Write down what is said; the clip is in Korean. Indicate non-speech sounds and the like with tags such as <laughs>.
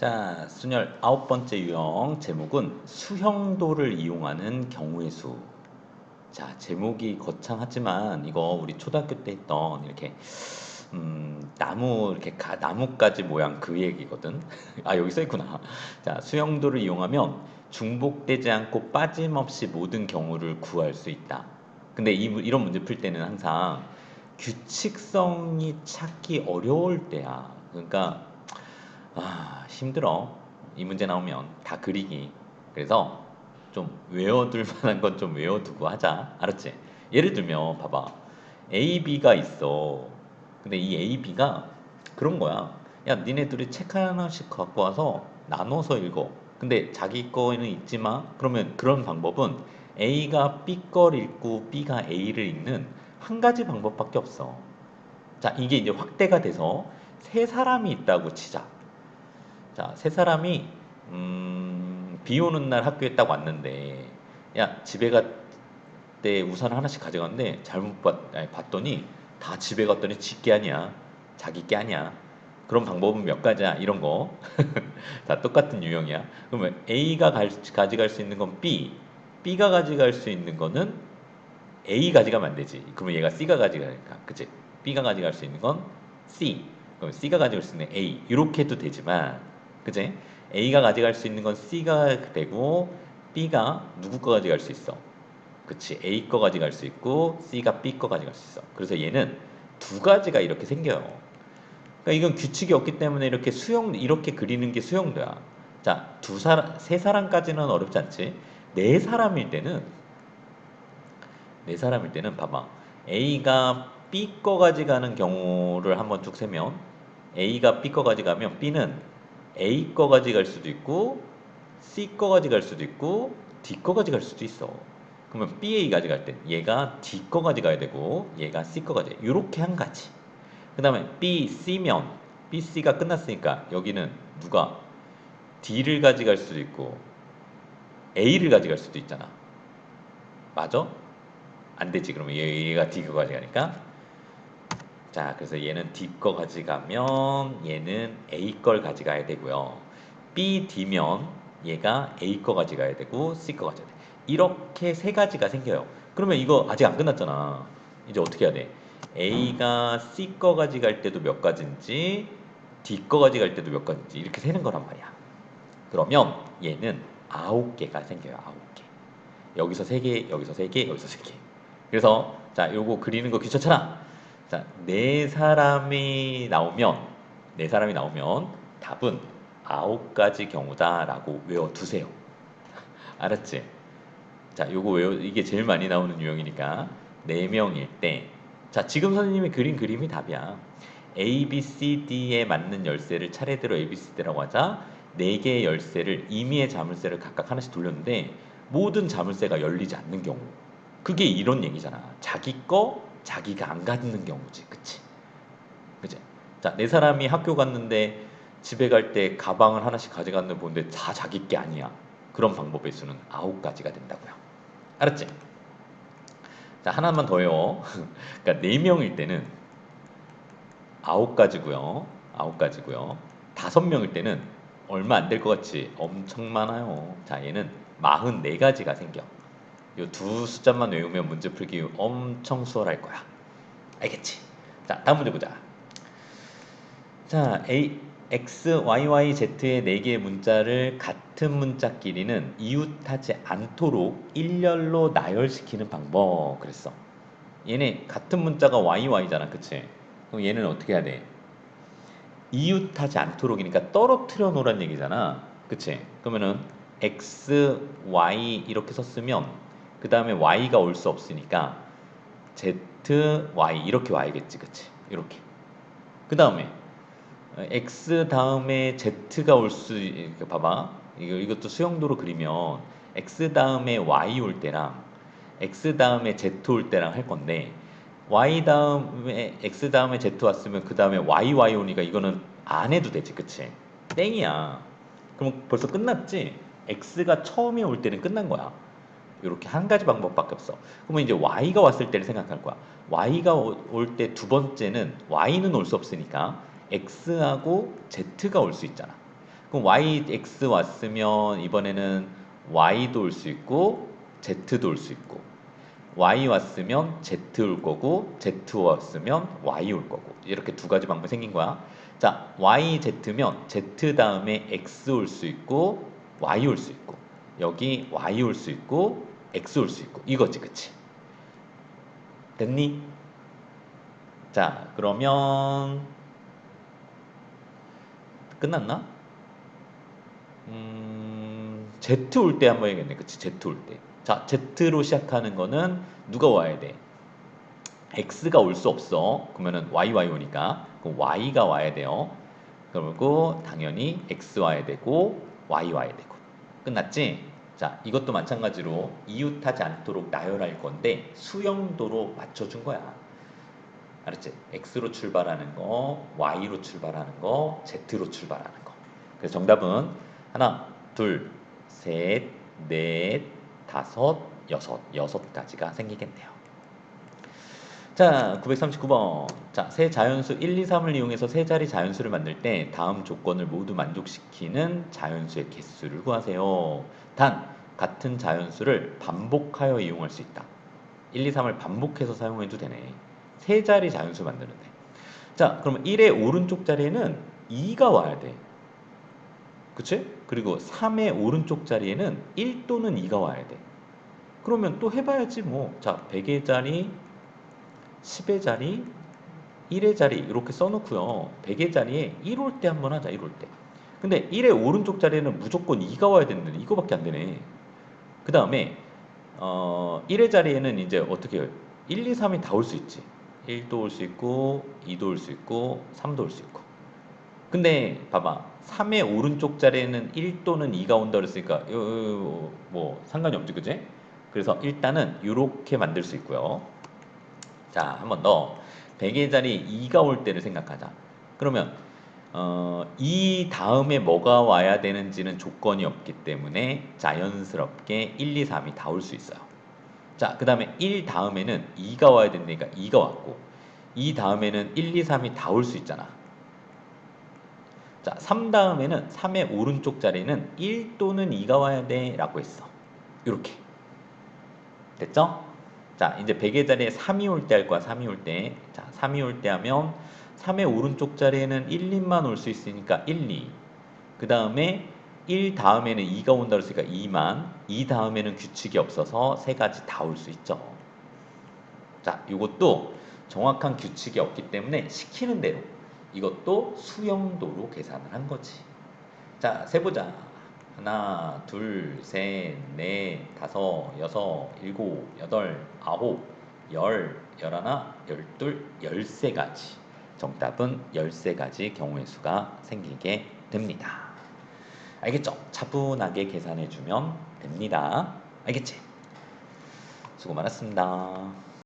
자, 순열 아홉 번째 유형 제목은 수형도를 이용하는 경우의 수. 자, 제목이 거창하지만 이거 우리 초등학교 때 했던 이렇게 음, 나무 이렇게 가, 나뭇가지 모양 그 얘기거든. <laughs> 아, 여기 써 있구나. 자, 수형도를 이용하면 중복되지 않고 빠짐없이 모든 경우를 구할 수 있다. 근데 이, 이런 문제 풀 때는 항상 규칙성이 찾기 어려울 때야. 그러니까 아, 힘들어. 이 문제 나오면 다 그리기. 그래서 좀 외워둘 만한 건 좀 외워두고 하자. 알았지? 예를 들면 봐봐. A, B가 있어. 근데 이 A, B가 그런 거야. 야, 니네 둘이 책 하나씩 갖고 와서 나눠서 읽어. 근데 자기 거는 읽지 마. 그러면 그런 방법은 A가 B 걸 읽고 B가 A를 읽는 한 가지 방법밖에 없어. 자, 이게 이제 확대가 돼서 세 사람이 있다고 치자. 자, 세 사람이 음, 비 오는 날 학교에 딱 왔는데 야, 집에 갈때 우산 하나씩 가져갔는데 잘못 봤, 아니, 봤더니 다 집에 갔더니 지게 아니야. 자기 게 아니야. 그런 방법은 몇 가지야. 이런 거. <laughs> 다 똑같은 유형이야. 그러면 A가 갈, 가져갈 수 있는 건 B, B가 가져갈 수 있는 거는 A 가져가면 안 되지. 그러면 얘가 C가 가져가니까. 그치? B가 가져갈 수 있는 건 C. 그럼 C가 가져갈 수 있는 A. 이렇게 해도 되지만, 그치? A가 가져갈 수 있는 건 C가 되고, B가 누구 거 가져갈 수 있어? 그치? A 거 가져갈 수 있고, C가 B 거 가져갈 수 있어. 그래서 얘는 두 가지가 이렇게 생겨요. 그러니까 이건 규칙이 없기 때문에 이렇게 수용, 이렇게 그리는 게 수용도야. 자, 두 사람, 세 사람까지는 어렵지 않지? 네 사람일 때는, 네 사람일 때는 봐봐. A가 B 거 가져가는 경우를 한번 쭉 세면, A가 B 거 가져가면 B는 A 거 가져갈 수도 있고, C 거 가져갈 수도 있고, D 거 가져갈 수도 있어. 그러면 BA 가져갈 땐 얘가 D 거 가져가야 되고, 얘가 C 거 가져가. 이렇게 한 가지. 그 다음에 B, C면 B, C가 끝났으니까 여기는 누가 D를 가져갈 수도 있고 A를 가져갈 수도 있잖아. 맞아? 안 되지. 그러면 얘, 얘가 D 거 가져가니까. 자, 그래서 얘는 D 거 가져가면 얘는 A 걸 가져가야 되고요. B, D면 얘가 A 거 가져가야 되고 C 거 가져가야 돼. 이렇게 세 가지가 생겨요. 그러면 이거 아직 안 끝났잖아. 이제 어떻게 해야 돼? A가 C 거 가져갈 때도 몇 가지인지 D 거 가져갈 때도 몇 가지인지 이렇게 세는 거란 말이야. 그러면 얘는 아홉 개가 생겨요. 아홉 개. 여기서 세 개, 여기서 세 개, 여기서 세 개. 그래서 자, 요거 그리는 거 귀찮잖아. 자, 네 사람이 나오면 네 사람이 나오면 답은 아홉 가지 경우다라고 외워 두세요. <laughs> 알았지? 자, 요거 외워 이게 제일 많이 나오는 유형이니까 네 명일 때 자, 지금 선생님이 그린 그림이 답이야. A, B, C, D에 맞는 열쇠를 차례대로 A, B, C, D라고 하자. 네 개의 열쇠를 임의의 자물쇠를 각각 하나씩 돌렸는데 모든 자물쇠가 열리지 않는 경우. 그게 이런 얘기잖아. 자기 거 자기가 안 갖는 경우지. 그치? 그치? 자, 네 사람이 학교 갔는데 집에 갈 때 가방을 하나씩 가져갔는데 보는데 다 자기 게 아니야. 그런 방법의 수는 아홉 가지가 된다고요. 알았지? 자, 하나만 더 해요. <laughs> 그러니까 네 명일 때는 아홉 가지고요. 아홉 가지고요. 다섯 명일 때는 얼마 안 될 것 같지? 엄청 많아요. 자, 얘는 마흔 네 가지가 생겨. 이 두 숫자만 외우면 문제 풀기 엄청 수월할 거야. 알겠지? 자, 다음 문제 보자. 자, A, X, Y, Y, Z의 네 개의 문자를 같은 문자끼리는 이웃하지 않도록 일렬로 나열시키는 방법. 그랬어. 얘네 같은 문자가 Y, Y잖아. 그치? 그럼 얘는 어떻게 해야 돼? 이웃하지 않도록이니까 떨어뜨려 놓으란 얘기잖아. 그치? 그러면은 X, Y 이렇게 썼으면 그 다음에 Y가 올 수 없으니까 Z, Y 이렇게 와야겠지. 그치? 이렇게. 그 다음에 x 다음에 z가 올 수 봐봐 이거 이것도 수영도로 그리면 x 다음에 y 올 때랑 x 다음에 z 올 때랑 할 건데 y 다음에 x 다음에 z 왔으면 그 다음에 y y 오니까 이거는 안 해도 되지 그치 땡이야 그럼 벌써 끝났지 x가 처음에 올 때는 끝난 거야 이렇게 한 가지 방법밖에 없어 그러면 이제 y가 왔을 때를 생각할 거야 y가 올 때 두 번째는 y는 올 수 없으니까 X하고 Z가 올 수 있잖아. 그럼 y, x 왔으면 이번에는 y도 올 수 있고 z도 올 수 있고 y 왔으면 z 올 거고 z 왔으면 y 올 거고 이렇게 두 가지 방법이 생긴 거야. 자, y, z면 z 다음에 x 올 수 있고 y 올 수 있고 여기 y 올 수 있고 x 올 수 있고 이거지, 그치? 됐니? 자, 그러면 끝났나? 음, Z 올 때 한번 해야겠네. 그치? Z 올 때. 자, Z로 시작하는 거는 누가 와야 돼? X가 올 수 없어. 그러면은 Y, Y 오니까. 그럼 Y가 와야 돼요. 그리고 당연히 X 와야 되고, Y 와야 되고. 끝났지? 자, 이것도 마찬가지로 이웃하지 않도록 나열할 건데, 수영도로 맞춰준 거야. 알았지? X로 출발하는 거, Y로 출발하는 거, Z로 출발하는 거. 그래서 정답은 하나, 둘, 셋, 넷, 다섯, 여섯, 여섯 가지가 생기겠네요. 자, 939번. 자, 세 자연수 1, 2, 3을 이용해서 세 자리 자연수를 만들 때 다음 조건을 모두 만족시키는 자연수의 개수를 구하세요. 단, 같은 자연수를 반복하여 이용할 수 있다. 1, 2, 3을 반복해서 사용해도 되네. 세 자리 자연수 만드는데. 자, 그러면 1의 오른쪽 자리에는 2가 와야 돼. 그치? 그리고 3의 오른쪽 자리에는 1 또는 2가 와야 돼. 그러면 또 해봐야지 뭐. 자, 100의 자리, 10의 자리, 1의 자리 이렇게 써놓고요. 100의 자리에 1 올 때 한번 하자. 1 올 때. 근데 1의 오른쪽 자리에는 무조건 2가 와야 되는데 이거밖에 안 되네. 그 다음에 어, 1의 자리에는 이제 어떻게 해요? 1, 2, 3이 다 올 수 있지. 1도 올 수 있고 2도 올 수 있고 3도 올 수 있고 근데 봐봐 3의 오른쪽 자리에는 1 또는 2가 온다 그랬으니까 요, 요, 요, 뭐 상관이 없지 그지? 그래서 일단은 이렇게 만들 수 있고요 자 한 번 더 100의 자리 2가 올 때를 생각하자 그러면 어, 이 다음에 뭐가 와야 되는지는 조건이 없기 때문에 자연스럽게 1, 2, 3이 다 올 수 있어요 자, 그 다음에 1 다음에는 2가 와야 된다니까 2가 왔고 2 다음에는 1, 2, 3이 다 올 수 있잖아. 자, 3 다음에는 3의 오른쪽 자리는 1 또는 2가 와야 돼 라고 했어. 이렇게. 됐죠? 자, 이제 100의 자리에 3이 올 때 할 거야. 3이 올 때. 자, 3이 올 때 하면 3의 오른쪽 자리에는 1, 2만 올 수 있으니까 1, 2. 그 다음에 1 다음에는 2가 온다 그랬으니까 2만 2 다음에는 규칙이 없어서 세 가지 다 올 수 있죠. 자, 이것도 정확한 규칙이 없기 때문에 시키는 대로 이것도 수영도로 계산을 한 거지. 자, 세보자. 하나, 둘, 셋, 넷, 다섯, 여섯, 일곱, 여덟, 아홉, 열, 열하나, 열둘, 열세 가지. 정답은 열세 가지 경우의 수가 생기게 됩니다. 알겠죠? 차분하게 계산해 주면 됩니다. 알겠지? 수고 많았습니다.